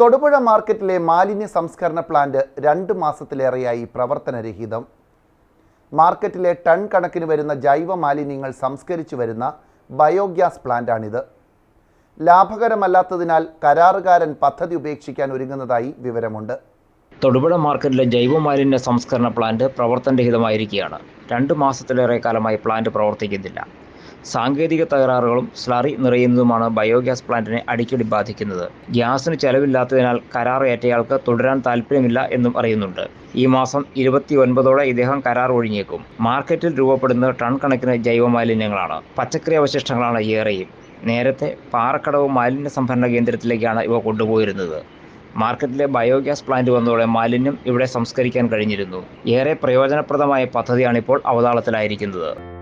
തൊടുപുഴ മാർക്കറ്റിലെ മാലിന്യ സംസ്കരണ പ്ലാന്റ് രണ്ട് മാസത്തിലേറെയായി പ്രവർത്തനരഹിതം. മാർക്കറ്റിലെ ടൺ കണക്കിന് വരുന്ന ജൈവ മാലിന്യങ്ങൾ സംസ്കരിച്ചു വരുന്ന ബയോഗ്യാസ് പ്ലാന്റാണിത്. ലാഭകരമല്ലാത്തതിനാൽ കരാറുകാരൻ പദ്ധതി ഉപേക്ഷിക്കാൻ ഒരുങ്ങുന്നതായി വിവരമുണ്ട്. തൊടുപുഴ മാർക്കറ്റിലെ ജൈവ മാലിന്യ സംസ്കരണ പ്ലാന്റ് പ്രവർത്തനരഹിതമായിരിക്കുകയാണ്. രണ്ട് മാസത്തിലേറെ കാലമായി പ്ലാന്റ് പ്രവർത്തിക്കുന്നില്ല. സാങ്കേതിക തകരാറുകളും സ്ലറി നിറയുന്നതുമാണ് ബയോഗ്യാസ് പ്ലാന്റിനെ അടിക്കടി ബാധിക്കുന്നത്. ഗ്യാസിന് ചെലവില്ലാത്തതിനാൽ കരാർ ഏറ്റയാൾക്ക് തുടരാൻ താല്പര്യമില്ല എന്നും അറിയുന്നുണ്ട്. ഈ മാസം ഇരുപത്തി ഒൻപതോടെ ഇദ്ദേഹം കരാർ ഒഴിഞ്ഞേക്കും. മാർക്കറ്റിൽ രൂപപ്പെടുന്ന ടൺ കണക്കിന് ജൈവമാലിന്യങ്ങളാണ് പച്ചക്കറി അവശിഷ്ടങ്ങളാണ് ഏറെയും. നേരത്തെ പാറക്കടവ് മാലിന്യ സംഭരണ കേന്ദ്രത്തിലേക്കാണ് ഇവ കൊണ്ടുപോയിരുന്നത്. മാർക്കറ്റിലെ ബയോഗ്യാസ് പ്ലാന്റ് വന്നതോടെ മാലിന്യം ഇവിടെ സംസ്കരിക്കാൻ കഴിഞ്ഞിരുന്നു. ഏറെ പ്രയോജനപ്രദമായ പദ്ധതിയാണിപ്പോൾ അവതാളത്തിലായിരിക്കുന്നത്.